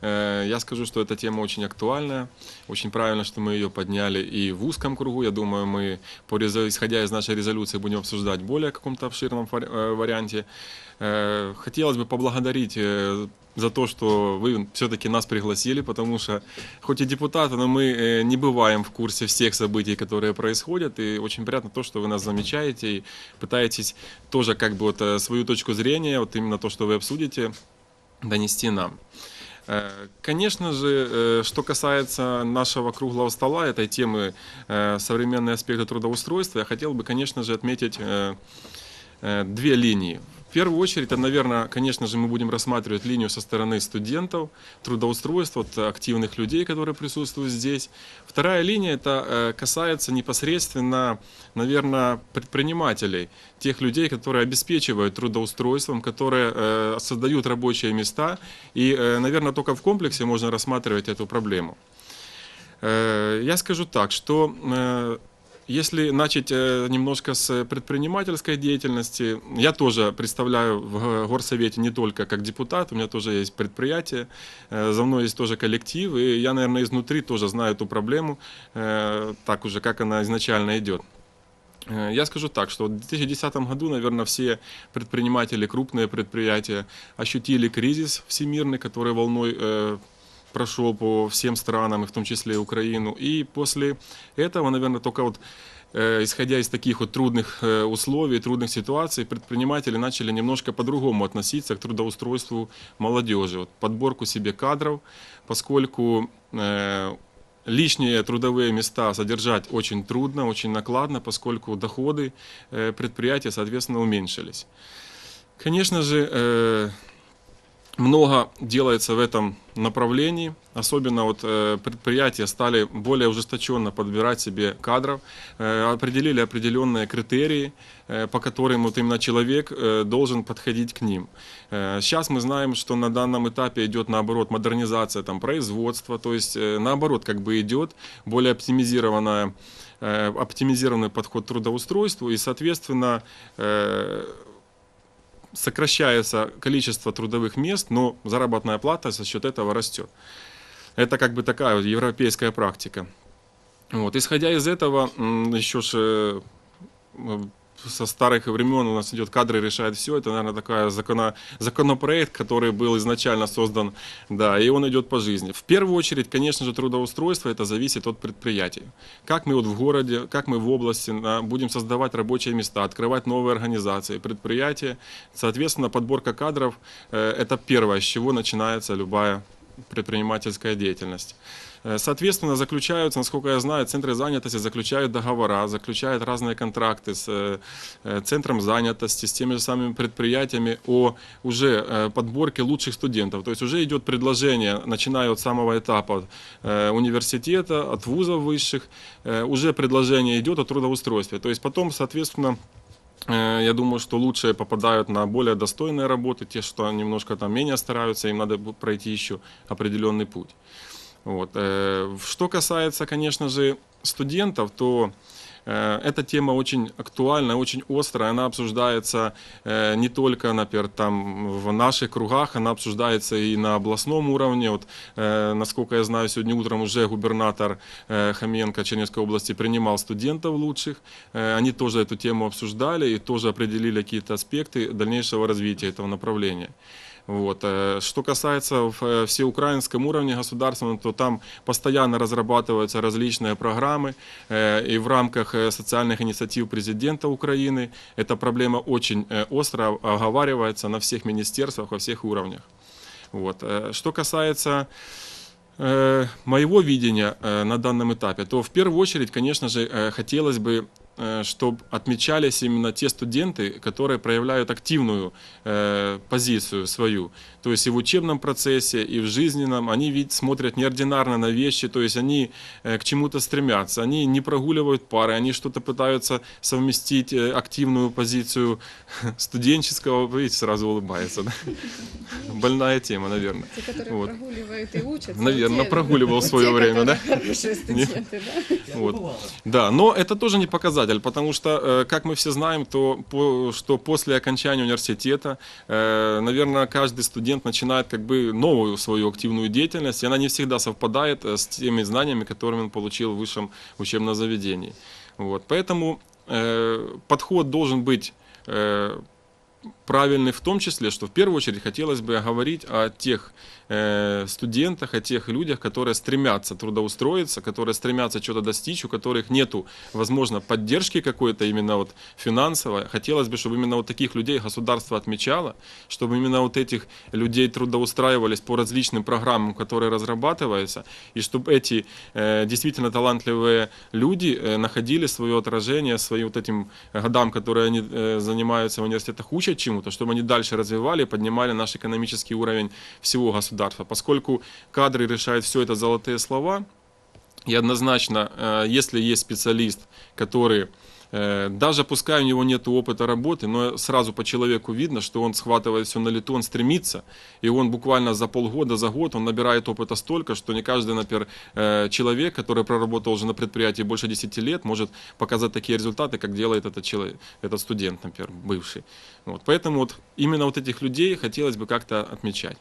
Э, Я скажу, что эта тема очень актуальная. Очень правильно, что мы ее подняли и в узком кругу. Я думаю, мы, исходя из нашей резолюции, будем обсуждать более каком-то обширном э, варианте. Э, Хотелось бы поблагодарить за то, что вы все-таки нас пригласили, потому что, хоть и депутаты, но мы не бываем в курсе всех событий, которые происходят, и очень приятно то, что вы нас замечаете и пытаетесь тоже как бы вот свою точку зрения, вот именно то, что вы обсудите, донести нам. Э, Конечно же, э, что касается нашего круглого стола, этой темы э, современные аспекты трудоустройства, я хотел бы, конечно же, отметить две линии. В первую очередь, это, наверное, конечно же, мы будем рассматривать линию со стороны студентов, трудоустройства, вот, активных людей, которые присутствуют здесь. Вторая линия, это э, касается непосредственно, наверное, предпринимателей, тех людей, которые обеспечивают трудоустройством, которые э, создают рабочие места. И, э, наверное, только в комплексе можно рассматривать эту проблему. Я скажу так, что если начать э, немножко с предпринимательской деятельности, я тоже представляю в горсовете не только как депутат, у меня тоже есть предприятие, э, за мной есть тоже коллектив, и я, наверное, изнутри тоже знаю эту проблему, э, так уже, как она изначально идет. Э, Я скажу так, что в 2010 году, наверное, все предприниматели, крупные предприятия ощутили кризис всемирный, который волной э, прошел по всем странам, и в том числе и Украину. И после этого, наверное, только вот э, исходя из таких вот трудных э, условий, трудных ситуаций, предприниматели начали немножко по-другому относиться к трудоустройству молодежи, вот, подборку себе кадров, поскольку э, лишние трудовые места содержать очень трудно, очень накладно, поскольку доходы предприятия, соответственно, уменьшились. Конечно же, много делается в этом направлении. Особенно вот э, предприятия стали более ужесточенно подбирать себе кадров, э, определили определенные критерии, э, по которым вот именно человек должен подходить к ним. Сейчас мы знаем, что на данном этапе идет наоборот модернизация там, производства, то есть наоборот как бы идет более оптимизированная оптимизированный подход к трудоустройству и, соответственно, сокращается количество трудовых мест, но заработная плата за счет этого растет. Это как бы такая европейская практика. Вот. Исходя из этого, еще ж э, со старых времен у нас идет кадры решают все. Это, наверное, такая закона, законопроект, который был изначально создан, да, и он идет по жизни. В первую очередь, конечно же, трудоустройство это зависит от предприятий. Как мы вот в городе, как мы в области будем создавать рабочие места, открывать новые организации, предприятия. Соответственно, подборка кадров э, это первое, с чего начинается любая предпринимательская деятельность. Э, Соответственно, заключаются, насколько я знаю, центры занятости заключают договора, заключают разные контракты с э, центром занятости, с теми же самыми предприятиями о уже э, подборке лучших студентов. То есть уже идет предложение, начиная от самого этапа университета, от вузов высших, уже предложение идет о трудоустройстве. То есть потом, соответственно, Я думаю, что лучшие попадают на более достойные работы, те, что немножко там менее стараются, им надо пройти еще определенный путь. Вот. э, Что касается, конечно же, студентов, то э, эта тема очень актуальна, очень острая, она обсуждается э, не только, например, там в наших кругах, она обсуждается и на областном уровне. Вот, э, насколько я знаю, сегодня утром уже губернатор э, Хоменко Чернівської области принимал студентов лучших, Э, они тоже эту тему обсуждали и тоже определили какие-то аспекты дальнейшего развития этого направления. Вот. э, Что касается э, всеукраинском уровне государственном, то там постоянно разрабатываются различные программы, э, и в рамках социальных инициатив президента Украины эта проблема очень остро оговаривается на всех министерствах, во всех уровнях. Вот. Что касается моего видения на данном этапе, то в первую очередь, конечно же, хотелось бы чтобы отмечались именно те студенты, которые проявляют активную э, позицию свою. То есть и в учебном процессе, и в жизненном. Они ведь смотрят неординарно на вещи, то есть они э, к чему-то стремятся. Они не прогуливают пары, они что-то пытаются совместить э, активную позицию студенческого, видите, сразу улыбается. Да? Больная тема, наверное. Те, которые Вот. прогуливают и учатся. Наверно, вот те- прогуливал в свое те, время, да? Хорошие студенты, да? Вот. Да, но это тоже не показатель показатель, потому что, э, как мы все знаем, то что после окончания университета, наверное, каждый студент начинает как бы новую свою активную деятельность, и она не всегда совпадает э, с теми знаниями, которыми он получил в высшем учебном заведении. Вот. Поэтому э, подход должен быть э, правильный в том числе, что в первую очередь хотелось бы говорить о тех э, студентах, о тех людях, которые стремятся трудоустроиться, которые стремятся что-то достичь, у которых нету, возможно, поддержки какой-то именно вот финансовой. Хотелось бы, чтобы именно вот таких людей государство отмечало, чтобы именно вот этих людей трудоустраивались по различным программам, которые разрабатываются, и чтобы эти э, действительно талантливые люди э, находили свое отражение, своим вот этим годам, которые они э, занимаются в университетах, учат чему-то, чтобы они дальше развивали, поднимали наш экономический уровень всего государства. Поскольку кадры решают все это золотые слова, и однозначно, э, если есть специалист, который даже пускай у него нет опыта работы, но сразу по человеку видно, что он схватывает все на лету, он стремится, и он буквально за полгода, за год, он набирает опыта столько, что не каждый, например, э, человек, который проработал уже на предприятии больше 10 лет, может показать такие результаты, как делает этот, человек, этот студент, например, бывший. Вот. Поэтому вот именно вот этих людей хотелось бы как-то отмечать.